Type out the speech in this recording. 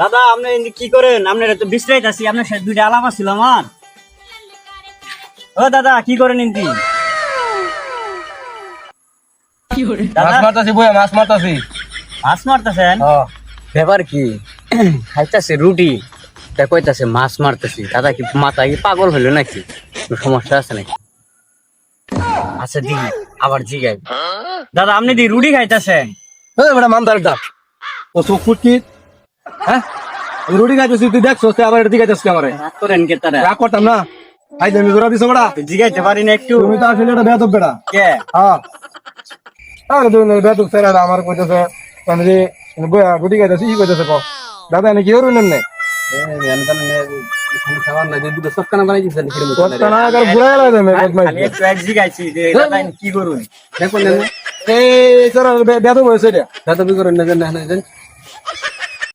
দাদা আপনি কি করেন? আপনার তো বিশ্রাইত আছি আপনার সাথে দুইটা আলাপ ছিল আমার। ও দাদা কি করেন ইন্দি মাছ মারতাছি বইয়া মাছ মারতাছি। মাছ মারতেছেন? ব্যাপার কি খাইতাছে রুটি। তা কইতাছে মাছ মারতেছি। দাদা কি মাথা কি পাগল হলো নাকি? সমস্যা আছে নাকি? আচ্ছা দিই আবার জিগাই। দাদা আপনি দি রুটি খাইতেছেন। বেটা মামদারটা ও হ্যাঁ আমি রুটি খাইতেছি তুই দেখছো তুই আবার এটা দিকে যাচ্ছি আমারে রাগ করেন কে তারা রাগ করতাম না আই তুমি জোড়া দিছো বেটা জিগাইতে পারি না একটু তুমি তো আসলে এটা বেয়াদব বেটা কে হ্যাঁ আরে তুমি বেয়াদব স্যার আমার কইতেছে মানে যে বইয়া রুটি খাইতেছি ই কইতেছে কো দাদা এনে কি হরুন এমনে কত না কর বুড়া লাগে মে বদমাইশ খালি একটু এক জিগাইছি যে দাদা এনে কি করুন এই স্যার বেয়াদব হয়েছে এটা দাদা বি করেন না